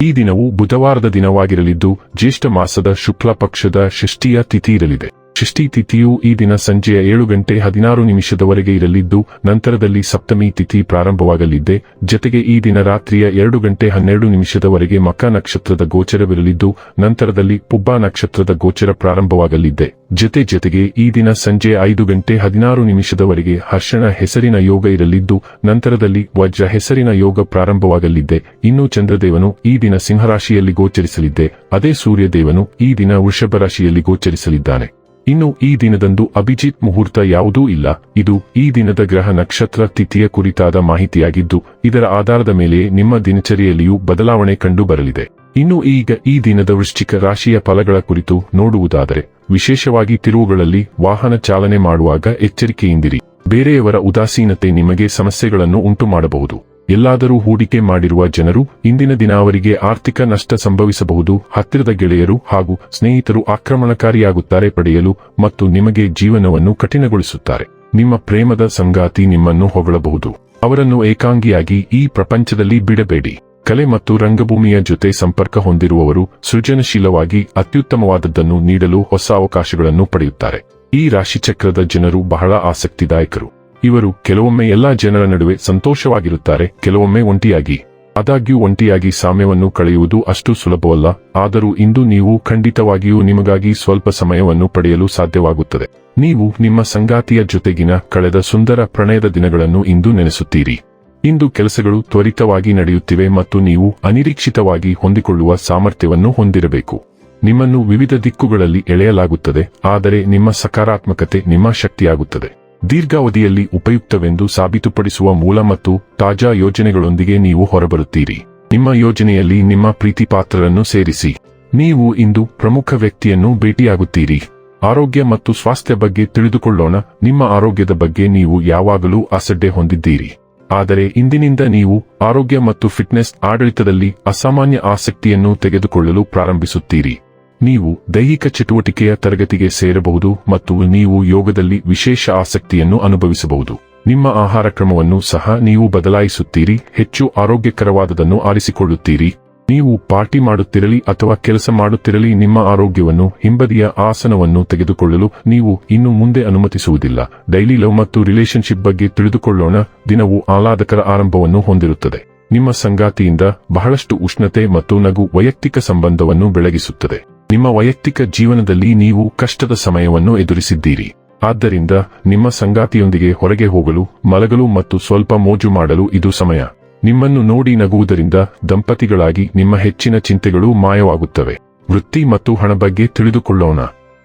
ಈ ದಿನವು ಬುಧವಾರದ ದಿನವಾಗಿರಲಿದ್ದು ಜ್ಯೇಷ್ಠ ಮಾಸದ ಶುಕ್ಲ ಪಕ್ಷದ ಷಷ್ಠಿಯ ತಿಥಿ ಇರಲಿದೆ ಷಷ್ಠಿ ತಿಥಿಯು ಈ ದಿನ ಸಂಜೆಯ ಏಳು ಗಂಟೆ ಹದಿನಾರು ನಿಮಿಷದವರೆಗೆ ಇರಲಿದ್ದು, ನಂತರದಲ್ಲಿ ಸಪ್ತಮಿ ತಿಥಿ ಪ್ರಾರಂಭವಾಗಲಿದೆ. ಜತೆಗೆ ಈ ದಿನ ರಾತ್ರಿಯ ಎರಡು ಗಂಟೆ ಹನ್ನೆರಡು ನಿಮಿಷದವರೆಗೆ ಮಕ ನಕ್ಷತ್ರದ ಗೋಚರವಿರಲಿದ್ದು, ನಂತರದಲ್ಲಿ ಪುಬ್ಬ ನಕ್ಷತ್ರದ ಗೋಚರ ಪ್ರಾರಂಭವಾಗಲಿದೆ. ಜತೆ ಜತೆಗೆ ಈ ದಿನ ಸಂಜೆ ಐದು ಗಂಟೆ ಹದಿನಾರು ನಿಮಿಷದವರೆಗೆ ಹರ್ಷಣ ಹೆಸರಿನ ಯೋಗ ಇರಲಿದ್ದು, ನಂತರದಲ್ಲಿ ವಜ್ರ ಹೆಸರಿನ ಯೋಗ ಪ್ರಾರಂಭವಾಗಲಿದೆ. ಇನ್ನು ಚಂದ್ರದೇವನು ಈ ದಿನ ಸಿಂಹರಾಶಿಯಲ್ಲಿ ಗೋಚರಿಸಲಿದ್ದೆ ಅದೇ ಸೂರ್ಯದೇವನು ಈ ದಿನ ವೃಷಭ ರಾಶಿಯಲ್ಲಿ ಗೋಚರಿಸಲಿದ್ದಾನೆ. ಇನ್ನು ಈ ದಿನದಂದು ಅಭಿಜಿತ್ ಮುಹೂರ್ತ ಯಾವುದೂ ಇಲ್ಲ. ಇದು ಈ ದಿನದ ಗ್ರಹ ನಕ್ಷತ್ರ ತಿಥಿಯ ಕುರಿತಾದ ಮಾಹಿತಿಯಾಗಿದ್ದು, ಇದರ ಆಧಾರದ ಮೇಲೆ ನಿಮ್ಮ ದಿನಚರಿಯಲ್ಲಿಯೂ ಬದಲಾವಣೆ ಕಂಡು ಬರಲಿದೆ. ಇನ್ನು ಈಗ ಈ ದಿನದ ವೃಶ್ಚಿಕ ರಾಶಿಯ ಫಲಗಳ ಕುರಿತು ನೋಡುವುದಾದರೆ, ವಿಶೇಷವಾಗಿ ತಿರುವುಗಳಲ್ಲಿ ವಾಹನ ಚಾಲನೆ ಮಾಡುವಾಗ ಎಚ್ಚರಿಕೆಯಿಂದಿರಿ. ಬೇರೆಯವರ ಉದಾಸೀನತೆ ನಿಮಗೆ ಸಮಸ್ಯೆಗಳನ್ನು ಉಂಟು ಮಾಡಬಹುದು ಎಲ್ಲಾದರೂ ಹೂಡಿಕೆ ಮಾಡಿರುವ ಜನರು ಇಂದಿನ ದಿನ ಅವರಿಗೆ ಆರ್ಥಿಕ ನಷ್ಟ ಸಂಭವಿಸಬಹುದು. ಹತ್ತಿರದ ಗೆಳೆಯರು ಹಾಗೂ ಸ್ನೇಹಿತರು ಆಕ್ರಮಣಕಾರಿಯಾಗುತ್ತಾರೆ ಪಡೆಯಲು ಮತ್ತು ನಿಮಗೆ ಜೀವನವನ್ನು ಕಠಿಣಗೊಳಿಸುತ್ತಾರೆ. ನಿಮ್ಮ ಪ್ರೇಮದ ಸಂಗಾತಿ ನಿಮ್ಮನ್ನು ಹೊಗಳಬಹುದು. ಅವರನ್ನು ಏಕಾಂಗಿಯಾಗಿ ಈ ಪ್ರಪಂಚದಲ್ಲಿ ಬಿಡಬೇಡಿ. ಕಲೆ ಮತ್ತು ರಂಗಭೂಮಿಯ ಜೊತೆ ಸಂಪರ್ಕ ಹೊಂದಿರುವವರು ಸೃಜನಶೀಲವಾಗಿ ಅತ್ಯುತ್ತಮವಾದದ್ದನ್ನು ನೀಡಲು ಹೊಸ ಅವಕಾಶಗಳನ್ನು ಪಡೆಯುತ್ತಾರೆ. ಈ ರಾಶಿಚಕ್ರದ ಜನರು ಬಹಳ ಆಸಕ್ತಿದಾಯಕರು. ಇವರು ಕೆಲವೊಮ್ಮೆ ಎಲ್ಲಾ ಜನರ ನಡುವೆ ಸಂತೋಷವಾಗಿರುತ್ತಾರೆ, ಕೆಲವೊಮ್ಮೆ ಒಂಟಿಯಾಗಿ. ಆದಾಗ್ಯೂ ಒಂಟಿಯಾಗಿ ಸಾಮ್ಯವನ್ನು ಕಳೆಯುವುದು ಅಷ್ಟು ಸುಲಭವಲ್ಲ, ಆದರೂ ಇಂದು ನೀವು ಖಂಡಿತವಾಗಿಯೂ ನಿಮಗಾಗಿ ಸ್ವಲ್ಪ ಸಮಯವನ್ನು ಪಡೆಯಲು ಸಾಧ್ಯವಾಗುತ್ತದೆ. ನೀವು ನಿಮ್ಮ ಸಂಗಾತಿಯ ಜೊತೆಗಿನ ಕಳೆದ ಸುಂದರ ಪ್ರಣಯದ ದಿನಗಳನ್ನು ಇಂದು ನೆನೆಸುತ್ತೀರಿ. ಇಂದು ಕೆಲಸಗಳು ತ್ವರಿತವಾಗಿ ನಡೆಯುತ್ತಿವೆ ಮತ್ತು ನೀವು ಅನಿರೀಕ್ಷಿತವಾಗಿ ಹೊಂದಿಕೊಳ್ಳುವ ಸಾಮರ್ಥ್ಯವನ್ನು ಹೊಂದಿರಬೇಕು. ನಿಮ್ಮನ್ನು ವಿವಿಧ ದಿಕ್ಕುಗಳಲ್ಲಿ ಎಳೆಯಲಾಗುತ್ತದೆ, ಆದರೆ ನಿಮ್ಮ ಸಕಾರಾತ್ಮಕತೆ ನಿಮ್ಮ ಶಕ್ತಿಯಾಗುತ್ತದೆ. ದೀರ್ಘಾವಧಿಯಲ್ಲಿ ಉಪಯುಕ್ತವೆಂದು ಸಾಬೀತುಪಡಿಸುವ ಮೂಲ ಮತ್ತು ತಾಜಾ ಯೋಜನೆಗಳೊಂದಿಗೆ ನೀವು ಹೊರಬರುತ್ತೀರಿ. ನಿಮ್ಮ ಯೋಜನೆಯಲ್ಲಿ ನಿಮ್ಮ ಪ್ರೀತಿಪಾತ್ರರನ್ನು ಸೇರಿಸಿ. ನೀವು ಇಂದು ಪ್ರಮುಖ ವ್ಯಕ್ತಿಯನ್ನು ಭೇಟಿಯಾಗುತ್ತೀರಿ. ಆರೋಗ್ಯ ಮತ್ತು ಸ್ವಾಸ್ಥ್ಯ ಬಗ್ಗೆ ತಿಳಿದುಕೊಳ್ಳೋಣ. ನಿಮ್ಮ ಆರೋಗ್ಯದ ಬಗ್ಗೆ ನೀವು ಯಾವಾಗಲೂ ಅಸಡ್ಡೆ ಹೊಂದಿದ್ದೀರಿ. ಆದರೆ ಇಂದಿನಿಂದ ನೀವು ಆರೋಗ್ಯ ಮತ್ತು ಫಿಟ್ನೆಸ್ ಆಡಳಿತದಲ್ಲಿ ಅಸಾಮಾನ್ಯ ಆಸಕ್ತಿಯನ್ನು ತೆಗೆದುಕೊಳ್ಳಲು ಪ್ರಾರಂಭಿಸುತ್ತೀರಿ. ನೀವು ದೈಹಿಕ ಚಟುವಟಿಕೆಯ ತರಗತಿಗೆ ಸೇರಬಹುದು ಮತ್ತು ನೀವು ಯೋಗದಲ್ಲಿ ವಿಶೇಷ ಆಸಕ್ತಿಯನ್ನು ಅನುಭವಿಸಬಹುದು. ನಿಮ್ಮ ಆಹಾರ ಕ್ರಮವನ್ನು ಸಹ ನೀವು ಬದಲಾಯಿಸುತ್ತೀರಿ, ಹೆಚ್ಚು ಆರೋಗ್ಯಕರವಾದದನ್ನು ಆರಿಸಿಕೊಳ್ಳುತ್ತೀರಿ. ನೀವು ಪಾರ್ಟಿ ಮಾಡುತ್ತಿರಲಿ ಅಥವಾ ಕೆಲಸ ಮಾಡುತ್ತಿರಲಿ, ನಿಮ್ಮ ಆರೋಗ್ಯವನ್ನು, ಹಿಂಬದಿಯ ಆಸನವನ್ನು ತೆಗೆದುಕೊಳ್ಳಲು ನೀವು ಇನ್ನು ಮುಂದೆ ಅನುಮತಿಸುವುದಿಲ್ಲ. ಡೈಲಿ ಲವ್ ಮತ್ತು ರಿಲೇಶನ್ಶಿಪ್ ಬಗ್ಗೆ ತಿಳಿದುಕೊಳ್ಳೋಣ, ದಿನವು ಆಹ್ಲಾದಕರ ಆರಂಭವನ್ನು ಹೊಂದಿರುತ್ತದೆ. ನಿಮ್ಮ ಸಂಗಾತಿಯಿಂದ ಬಹಳಷ್ಟು ಉಷ್ಣತೆ ಮತ್ತು ನಗು ವೈಯಕ್ತಿಕ ಸಂಬಂಧವನ್ನು ಬೆಳಗಿಸುತ್ತದೆ. ನಿಮ್ಮ ವೈಯಕ್ತಿಕ ಜೀವನದಲ್ಲಿ ನೀವು ಕಷ್ಟದ ಸಮಯವನ್ನು ಎದುರಿಸಿದ್ದೀರಿ. ಆದ್ದರಿಂದ, ನಿಮ್ಮ ಸಂಗಾತಿಯೊಂದಿಗೆ ಹೊರಗೆ ಹೋಗಲು, ಮಲಗಲು ಮತ್ತು ಸ್ವಲ್ಪ ಮೋಜು ಮಾಡಲು ಇದು ಸಮಯ. ನಿಮ್ಮನ್ನು ನೋಡಿ ನಗುವುದರಿಂದ ದಂಪತಿಗಳಾಗಿ ನಿಮ್ಮ ಹೆಚ್ಚಿನ ಚಿಂತೆಗಳು ಮಾಯವಾಗುತ್ತವೆ. ವೃತ್ತಿ ಮತ್ತು ಹಣ ಬಗ್ಗೆ ತಿಳಿದುಕೊಳ್ಳೋಣ.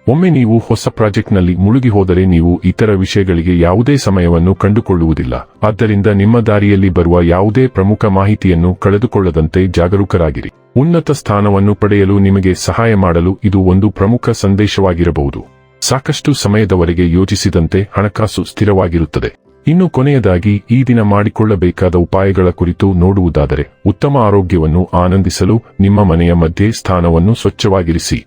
ಒಮ್ಮೆ ನೀವು ಹೊಸ ಪ್ರಾಜೆಕ್ಟ್ನಲ್ಲಿ ಮುಳುಗಿ ಹೋದರೆ ನೀವು ಇತರ ವಿಷಯಗಳಿಗೆ ಯಾವುದೇ ಸಮಯವನ್ನು ಕಂಡುಕೊಳ್ಳುವುದಿಲ್ಲ. ಆದ್ದರಿಂದ ನಿಮ್ಮ ದಾರಿಯಲ್ಲಿ ಬರುವ ಯಾವುದೇ ಪ್ರಮುಖ ಮಾಹಿತಿಯನ್ನು ಕಳೆದುಕೊಳ್ಳದಂತೆ ಜಾಗರೂಕರಾಗಿರಿ. ಉನ್ನತ ಸ್ಥಾನವನ್ನು ಪಡೆಯಲು ನಿಮಗೆ ಸಹಾಯ ಮಾಡಲು ಇದು ಒಂದು ಪ್ರಮುಖ ಸಂದೇಶವಾಗಿರಬಹುದು. ಸಾಕಷ್ಟು ಸಮಯದವರೆಗೆ ಯೋಜಿಸಿದಂತೆ ಹಣಕಾಸು ಸ್ಥಿರವಾಗಿರುತ್ತದೆ. ಇನ್ನು ಕೊನೆಯದಾಗಿ, ಈ ದಿನ ಮಾಡಿಕೊಳ್ಳಬೇಕಾದ ಉಪಾಯಗಳ ಕುರಿತು ನೋಡುವುದಾದರೆ, ಉತ್ತಮ ಆರೋಗ್ಯವನ್ನು ಆನಂದಿಸಲು ನಿಮ್ಮ ಮನೆಯ ಮಧ್ಯೆ ಸ್ಥಾನವನ್ನು ಸ್ವಚ್ಛವಾಗಿರಿಸಿ.